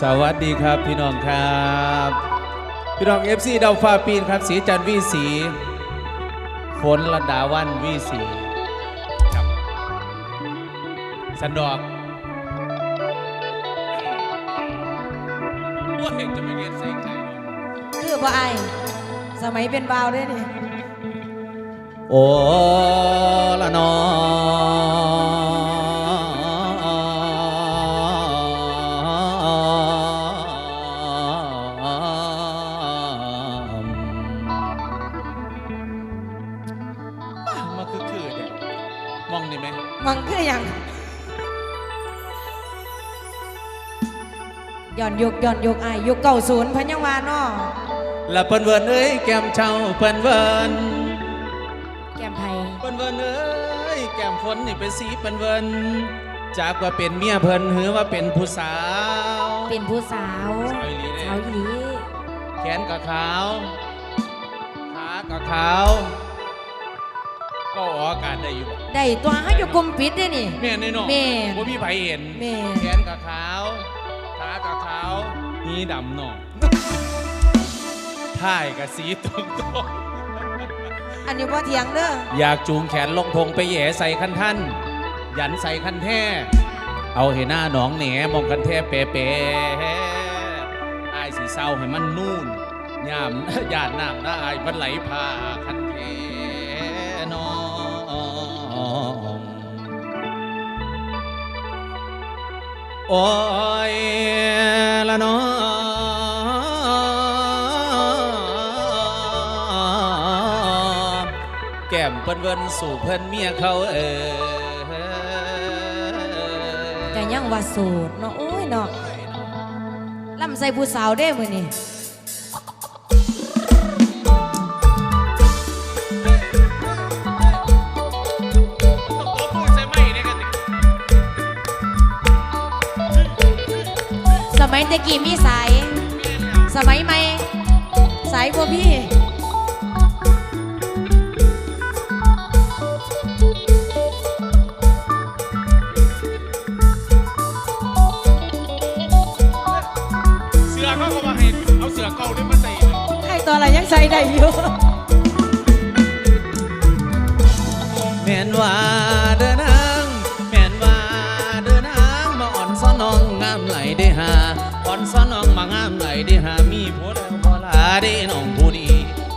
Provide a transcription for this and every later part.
สวัสดีครับพี่น้องครับ พี่น้องเอฟซีดาวฟ้าปีนครับ สีจันทร์วีสีฝนระดาวันวีสีครับสันดอกว่าเห็นจะไม่เรียนใส่ใจเนาะคือบ่ไอายสมัยเป็นบ่าวเด้วยนี่โอ้ละนอ ย้อนยุกย้อนยุกไอายยุคเก่าศูนย์พันยังวาเนาะละเปิ้นเวิร์นเอ้ยแก้มเช่าเปิ้นเวิร์นแก้มไทยเปิ้นเวิร์นเอ้ยแก้มฝนนี่เป็นสีเปิ้นเวิร์นจากว่าเป็นเมียเพิ่นหรือว่าเป็นผู้สาว เป็นผู้สาวสาวอีหลีเด้สาวอีหลีแขนกับขาวขากับขาวก็ออกอากาศได้อยู่บ่ได้ตัวให้อยู่กลุ่มปิดเด้วยนี่แม่นแน่นอนแม่นว่าพี่ไผเห็นแม่นแขนกับขาวขากับขาว มีดำหนองท่ายกับสีตรงตรงอันนี้ว่าเถียงเด้ออยากจูงแขนลงพงไปแหย่ใส่คันท่าน ยันใส่คันแท้เอาให้หน้าหนองแหนมองคันแท้เปเปอายสีเศร้าให้มันนู่นยามยาดน้ำได้อายมันไหลพาคันแท้น้องโอ้ยละน้อง เพิ่นเวินสู่เพิ่นเมียเขาเออแต่ยังว่าสูตรเนาะโอ้ยเนาะลำใส่ผู้สาวเด้มือนี่สมัยตะกี้มีสาย สมัยใหม่สายพวกพี่ ใส่ได้อยู่แม่นว่าเดินทางแม่นว่าเดินทางมาอ่อนซ้อนน้องงามไหลได้หาอ่อนซ้อนน้องมางามไหลได้หามีผัวแล้วพอลาได้น้องผู้ดี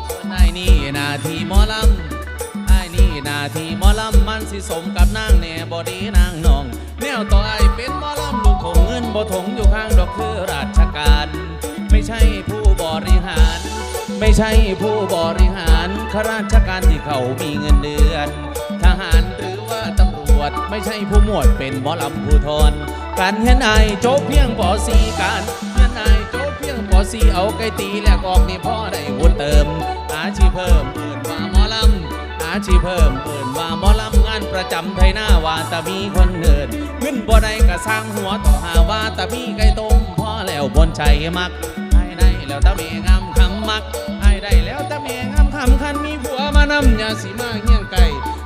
ส่วนนายนี่นาทีหมอลำไอ้ายนี่นาทีหมอลำมันสิสมกับนางแน่บอดีนางน้องแนวต่อไอ้ายเป็นหมอลำลูกของเงินบ่ถงอยู่ ใช่ผู้บริหารข้าราชการที่เขามีเงินเดือน ทหารหรือว่าตำรวจไม่ใช่ผู้หมวดเป็นหมอลำผู้ทอนการเห็นไอายโจบเพียงปอสีการเห็นไอายโจบเพียงปอสีเอาไก่ตีและกอกนี่พ่อได้บุญเติม อาชีพเพิ่มเปิดว่าหมอลำอาชีพเพิ่มเปิดว่าหมอลำงานประจำไทยหน้าว่าแตามีคนเงินเงินบ่ได้ก็สร้างหัวต่อหาว่าแตามีไก่ต้มพ่อแล้วบนใจมักให้ได้แล้วตาเมงามคำมัก ได้แล้วตาเมงามคำคันมีผัวมานำอย่าสิมาเฮี้ยงไก่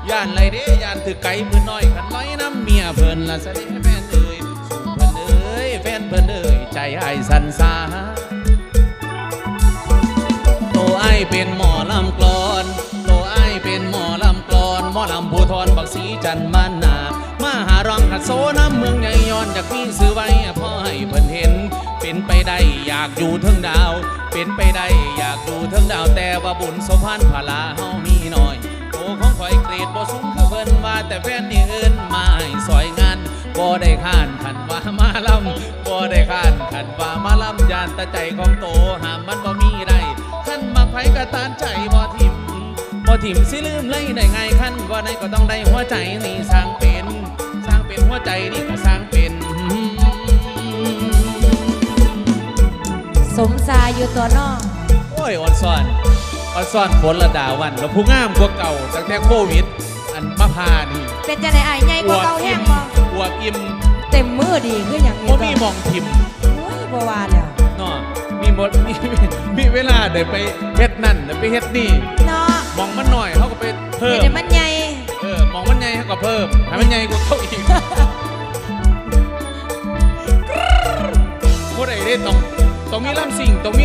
ย่านไรเด้ย่านถือไก่มือน้อยขันน้อยน้ำเมียเพิ่นละเสด็จแฟนเอ้ยสู่เพิ่นเอ้ยแฟนเพิ่นเอ้ยใจไอ้ายสันสาโตไอ้เป็นหมอลำกลอนโตไอ้เป็นหมอลำกลอนหมอลำผู้ทอนบักสีจันมันนามาหารองขัดโซน้ำเมืองใหญ่ย้อนจากมีซื้อไว้พ่อให้เพิ่นเห็น เป็นไปได้อยากอยู่เทิงดาว เป็นไปได้อยากอยู่เทิงดาวแต่ว่าบุญสมพันธ์พลาเฮามีน้อยโตของข่อยเกรดบ่สูงคือเพิ่นว่าแต่แฟนนี่เอิ้นมาให้ซอยงานบ่ได้ข้านขันว่ามาลำบ่ได้ข้านขันว่ามาลำยานแตะใจของโตหามมันบ่มีได้ขันมาไผก็ตานใจบ่ทิมบ่ถิ่มสิลืมเลยได้ไงขั้นว่าในก็ต้องได้หัวใจนี่สร้างเป็น สร้างเป็นหัวใจนี่ก็สร้างเป็น สมสายอยู่ตัวนอกโอ้ยอ่อนซ่อนอ่อนซ่อนฝนระดาวันแล้วผู้งามกว่าเก่าตั้งแต่โควิด อันมาพานี่เป็นจะไหนไอ้ายใหญ่กว่าเก่าแห้งบ่อวบอิ่มเต็มมือดีคืออย่างนี้บ่มีหมองทิมโอ้ยบ่ว่าแล้วเนาะมีหมดมีมีเวลาได้ไปเฮ็ดนั่นได้ไปเฮ็ดนี่เนาะหมองมันหน่อยเขาก็ไปเพิ่เห็นมแต่มันใหญ่เออหมองมันใหญ่เขาก็เพิ่มให้มันใหญ่กว่าเขาอีกบ่ได้ได้ต้อง มี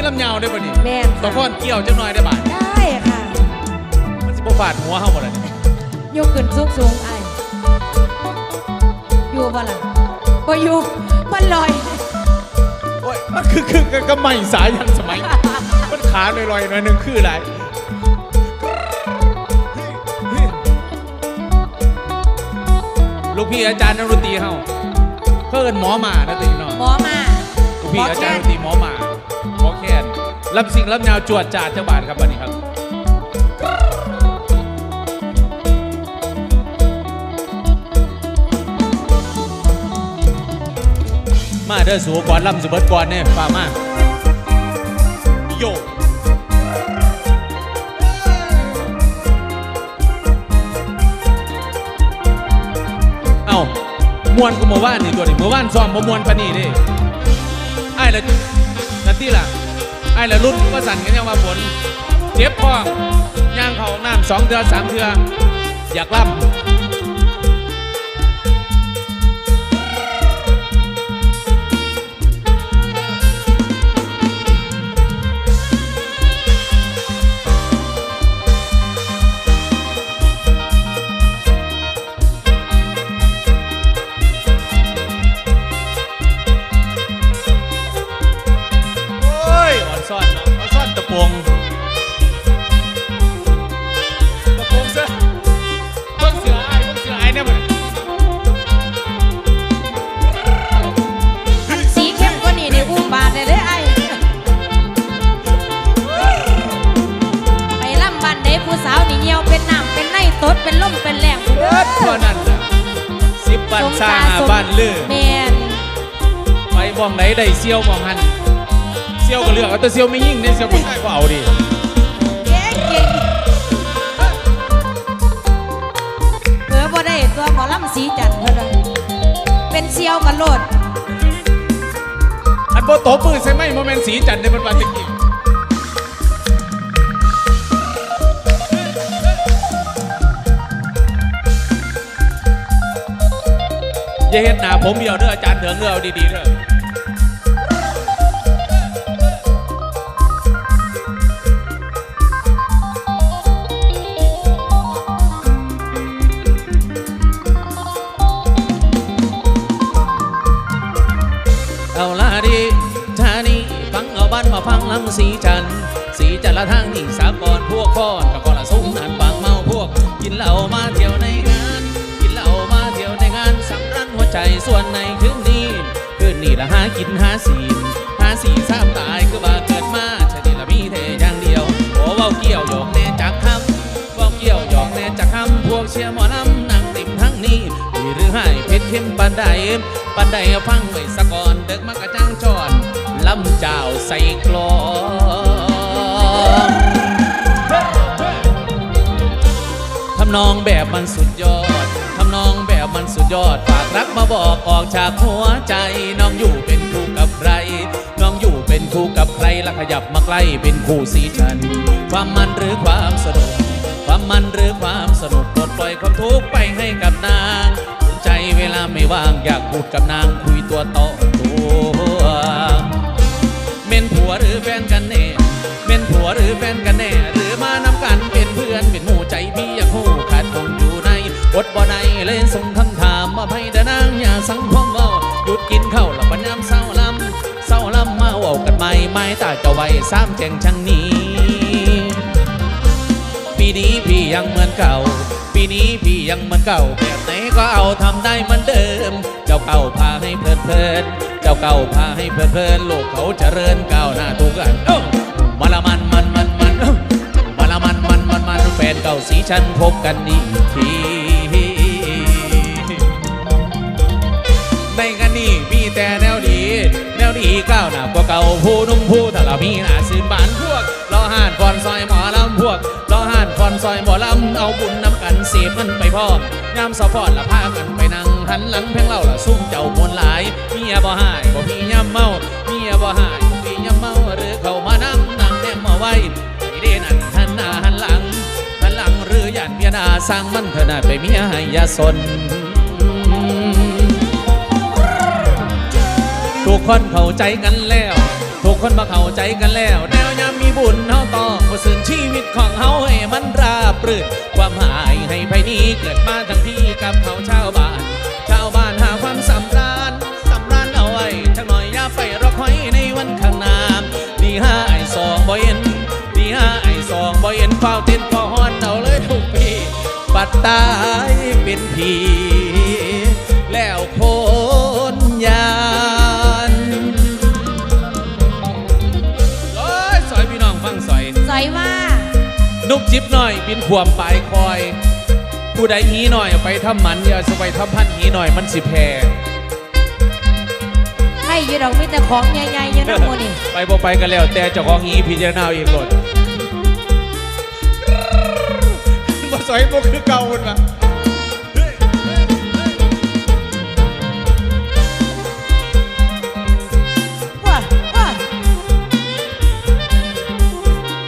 ลำยาวได้ป่ะนี่แม่นต้อค่ะงค้อนเกี่ยวจังหน่อยได้บ่าดได้ค่ะ มันสิบ่ฟาดหัวเฮาบ่ล่ะนี่ยกขึ้นสูงสูงๆไออยู่บ่ล่ะบ่อยู่มันลอย โอ้ยมันคือคือกับกับไม่สายยันสมัย มันขาลอยๆหน่อยหนึงคืออะไรลูกพี่อาจารย์นักดนตรีเฮาเพิ่นหมอหมานะติเนาะหมอมาลูกพี่อาจารย์ดนตรีหมอหมาหมอแคนรับสิ่งรับยาวจวดจ่าเจ้าบาทครับวันนี้ครับมาเด้อสูก่อนลำสิเบิดก่อนเนี่ยฟ้ามาโยเอ้ามวนกูมาว่านนี่ตัวนี้มาว่านซ้อมบ่มวนปานนี้เดิไอ้ละนาทีล่ะ อ้ายละรุ่นก็สั่นกันยังว่าฝนเจ็บคอย่างเขาหน้ำสองเทือสามเทืออยากล่ำานซ่าหาบ้านลือแม่นไปมองไหนได้เซียวมองหันเซียวก็เลือกเอาแต่เซียวไม่ยิ่งเนี่ยเซียวผู้ชายก็เอาดิเก่งเก่งเผื่อบ่ได้ตัวหมอลำสีจันทร์เท่านั้นเป็นเซียวกันโลดอันโบโตบมือใช่ไหมโมเมนต์สีจันทร์ในมันวันตะกี้ อย่าเห็นหน้าผมเดียวเด้ออาจารย์เถิงเด้อเอาดีๆเด้อเอาลาดีชานีฟังเอาบ้านมาฟังลำสีจัน สีจันละทางหญิงสามกอนพวกพ่อนกับกอนละสุ่มนันปางเมาพวก กินเหล้า ส่วนในคืนนี้คืนนี้ละหากินหาสีหาสีสามตายคือว่าเกิดมาชาติละมีเทอย่างเดียวโอ้เว้าเกี่ยวหยอกแน่จากคำเว้าเกี่ยวหยอกแน่จากคำพวกเชียร์หมอลำนั่งติ่มทั้งนี้ดีหรือให้เพชรเข้มปันใดปันใดเอาฟังไว้สะก่อนเด็กมากระจ้างจอดลำเจ้าใส่กลองทำนองแบบมันสุดยอด ยอดฝากรักมาบอกออกจากหัวใจ น้องอยู่เป็นคู่กับใคร น้องอยู่เป็นคู่กับใครแล้วขยับมาใกล้เป็นคู่สีฉัน ความมันหรือความสนุก ความมันหรือความสนุกปลดปล่อยความทุกข์ไปให้กับนางใจเวลาไม่ว่างอยากพูดกับนางคุยตัวต่อตัวเม่นผัวหรือแฟนกันแน่เม่นผัวหรือแฟนกันแน่ หรือมานำกันเป็นเพื่อนเป็นหมู่ใจพี่อยากหูขาดคงอยู่ในอดบ่ในเลยส่งคำ ไม้ตาจ้าไว้สามแจงช่างนี้ ปีนี้พี่ยังเหมือนเก่า ปีนี้พี่ยังเหมือนเก่า แบบไหนก็เอาทำได้เหมือนเดิม เจ้าเก่าพาให้เพลิดเพลิน เจ้าเก่าพาให้เพลิดเพลินโลกเขาเจริญก้าวหน้าทุกอันมาละมันมันมันมันมาละมันมันมันมันแฟนเก่าสีฉันพบกันอีกทีในกันนี้มีแต่แนวดี แนวดีก้าวหน้ากว่าเก่าผู้นุ่มผู้ถ้าเรามีหน้าสืนบานพวกรอห่านฟอนซอยหมอลำพวกรอห่านฟอนซอยหมอลำเอาบุญนำกันเสียมันไปพ่อยามสะพอดละพากันไปนั่งหันหลังเพ่งเล่าละซุ่มเจ้ามวลหลายเมียบ่หายบ่มีย่ำเมาเมียบ่หายบ่มีย่ำเมาหรือเขามานั่งนั่งแนมมาไว้ไอเดนั่นหันหน้าหันหลังหันหลังหรือหยันเมียนาสร้างมันเถอะนาไปเมียให้ยาสน ทุกคนเข้าใจกันแล้ว ทุกคนมาเข้าใจกันแล้วแนวยามมีบุญเฮาต้องบ่สื่นชีวิตของเฮาให้มันราบรื่นความหายให้ไปนี้เกิดมาทั้งพี่กับเขาชาวบ้าน ชาวบ้านหาความสำราญสำราญเอาไว้จักหน่อยอย่าไปรอคอยในวันข้างหน้าดีห้าไอสองบ่เย็นดีห้าไอสองบ่เย็นเฝ้าเต้นเฝ้าฮอนเอาเลยทุกปีปัดตายเป็นผี บหน่อยบินขวมปลายคอย ผู้ใดหีหน่อยเอาไปทำหมันอย่าสไปทำพันหีหน่อยมันสิแพงให้อยืดดอกมีแต่ของใหญ่ๆอยืดน้ำมูนี่ ไปบ่ไปกันแล้ว แต่เจ้าของหีพิจารณาเอาเองหมดบ่สอยบ่คือเก่าคนละว้าว้า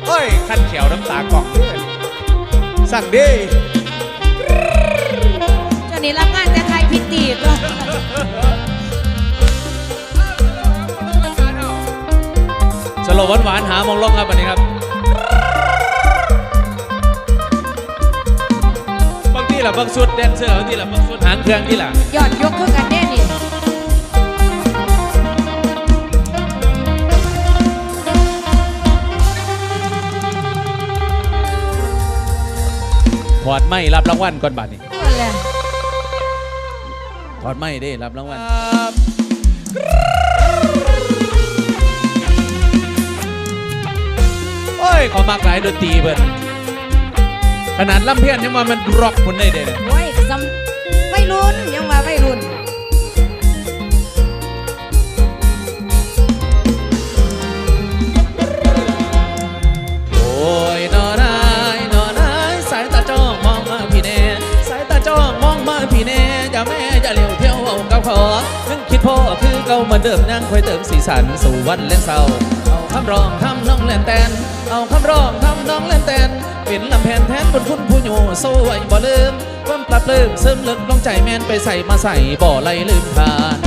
เฮ้ยขั้นแขวน้ำตากล่องเด้อ สั่งดิเจ้านี่รับงานแต่ใครพิตีก็สโลว์หวานๆหามองลงครับวันนี้ครับบางทีล่ะบางสุดแดนเซอร์บางทีล่ะบางสุดหางเครื่องที่ล่ะยอดยกขึ้นกันแน่ ถอดไม่รับรางวัลก่อนบัดนี้นั่นแหละถอดไม่ได้รับรางวัลโอ้ยขอมากหลายดนตรีเพิ่นขนาดลำเพียนยังมามันร็อกคนได้เด้เนี่ยโอ้ยซ้ำไม่รุนยังว่าไม่รุน ยวเอากับขอยังคิดพ่อคือเก่าเหมือนเดิมยังคอยเติมสีสันสู่วันเล่นเศร้าเอาคำร้องทำน้องเล่นแตนเอาคำร้องทำน้องเล่นแตนเป็นลำแผ่นแทนบนคุณผู้อยู่สู้ไว้บ่ลืมความปรับลืมซึมลึกลงใจแม่นไปใส่มาใส่บ่ไหลลืมผ่าน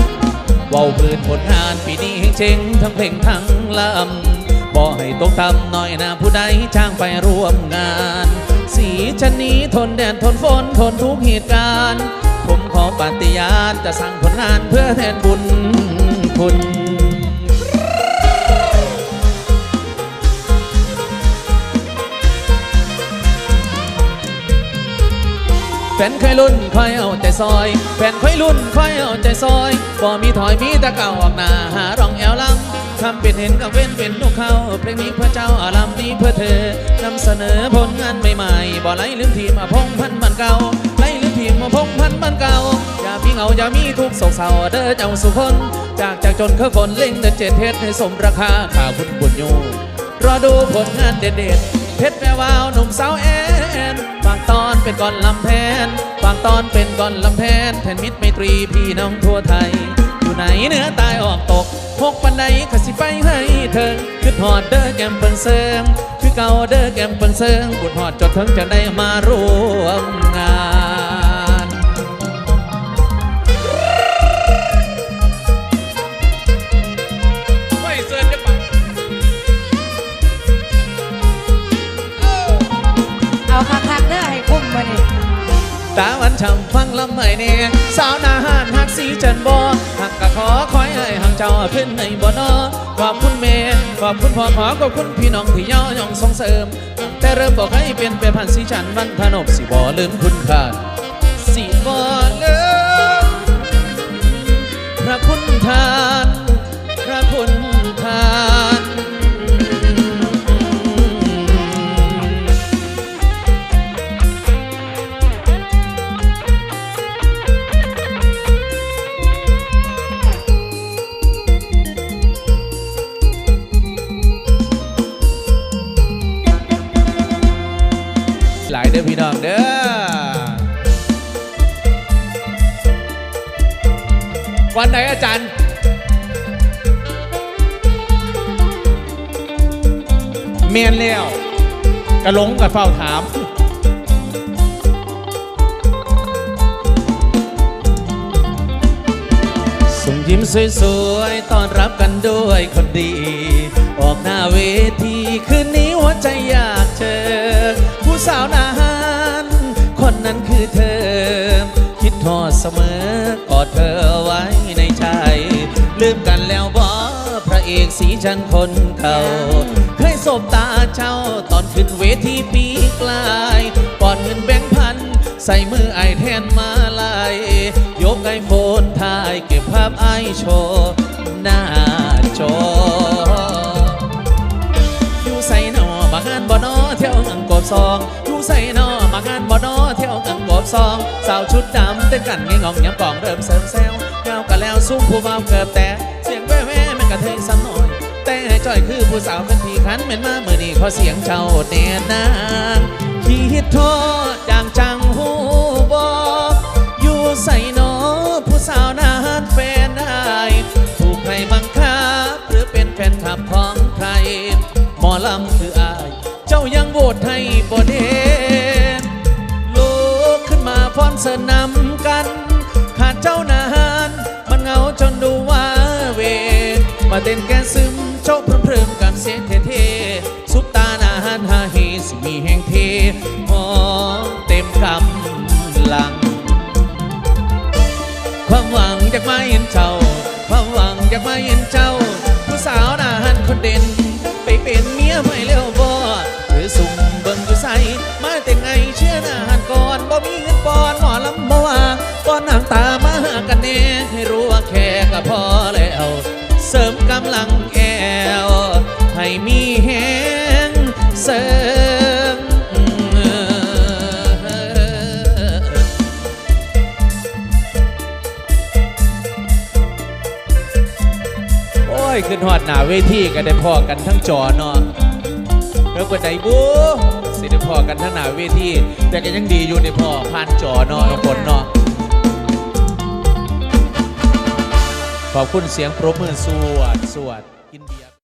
เว้าพื้นผลงานปีนี้เฮงเจงทั้งเพลงทั้งลำบ่ให้ตกต่ำหน่อยนะผู้ใดจ้างไปร่วมงาน สีชันนี้ทนแดดทนฝนทนทุกเหตุการณ์ ผมขอปฏิญาณจะสร้างผลงานเพื่อแทนบุญคุณ แฟนเคยรุ่นคอยเอาแต่ซอย แฟนเคยรุ่นคอยเอาแต่ซอยบ่มีถอยมีต่เก่าออกหน้าหารองแอวลังทำเป็นเห็นกับเว้นเป็นลูกเขาเพลงนี้เพื่อเจ้าอารัมนี้เพื่อเธอนำเสนอผลงานใหม่ๆบ่ไลลืมทีมาพงพันบันเก่า พงพันบันเก่า อย่ามีเหงาอย่ามีทุกโศกเศร้าเด้อเจ้าสุคนจากจากจนเคยคนเล่งเดินเจ็ดเทศให้สมราคาข่าวคุณบุญโยรอดูผลงานเด็ดๆเพชรแวววาวหนุ่มสาวแอนบางตอนเป็นก่อนลำแพนบางตอนเป็นก่อนลำแพนแทนมิตรไมตรีพี่น้องทั่วไทย อยู่ไหนเหนือใตายออกตกพกปันใดขสิไปให้เธอคือหอดเด้อแกมเปิงเซิงคือเก่าเด้อแกมเปิงเซิงบุดหอดจดถึงจะได้มาร่วมงาน ตาวันช่ำฟังลำไม่เนี่ยสาวนาหานหักสีจันบอหักกะขอคอยให้หักเจ้าขึ้นในบ่อนอขอบคุณเมย์ขอบคุณพ่อขอขอบคุณพี่น้องที่ย่อย่องส่งเสริม แต่เริ่มบอกให้เป็นไปผ่านสีจันวันพนมสิบ่ลืมคุณค่าสิบ่ลืมพระคุณทาน พระคุณทาน หลายเด้อพี่น้องเด้อวันไหนอาจารย์เมียนแล้วกระลงกับเฝ้าถามส่งยิ้มสวยๆต้อนรับกันด้วยคนดี ออกหน้าเวทีคืนนี้หัวใจอยากเจอ ผู้สาวนานคนนั้นคือเธอ คิดทอดเสมอกอดเธอไว้ในใจ ลืมกันแล้วบ่พระเอกสีจันทร์คนเก่า เคยสบตาเจ้าตอนขึ้นเวทีปีกลายปอนเงินแบงค์พัน ใส่มือไอแทนมาลายยกไอโฟนถ่ายเก็บภาพไอโชว์หน้า ซองอยู่ใส่นอบางานบ่นอเที่ยวงังกบซอง สาวชุดดำเต้นกันงี้งองยำกล่องเริ่มเสริมแซวเงากันแล้วซุ้มผู้บ่าวเกือบแต่เสียงแว่แว่มันกระเทยซ้ำหน่อย แต่จ้อยคือผู้สาวเป็นทีขันเหม็นมาเมื่อนี้ขอเสียงเจ้าเนียนางคิดโทษดังจังหูบออยู่ใส่ เต้นแกซึมโชกพรึมๆกับเสียงเท่ๆซุปตาหน้าหันหาเฮสิมีแห่งเทหอมเต็มกำลัง ความหวังอยากมาเห็นเจ้า ความหวังอยากมาเห็นเจ้า ผู้สาวหน้าหันคนเด่น เสริมกำลังแอว ให้มีแหงเสริมโอ้ย ขึ้นหอดหนาเวทีกันได้พอกันทั้งจอเนาะเพื่อปันไดบูสิได้พอกันทั้งหนาเวทีแต่ก็ยังดีอยู่ในพอผ่านจอเนาะน้องฝนเนาะ ขอบคุณเสียงปรบมือสวดสวด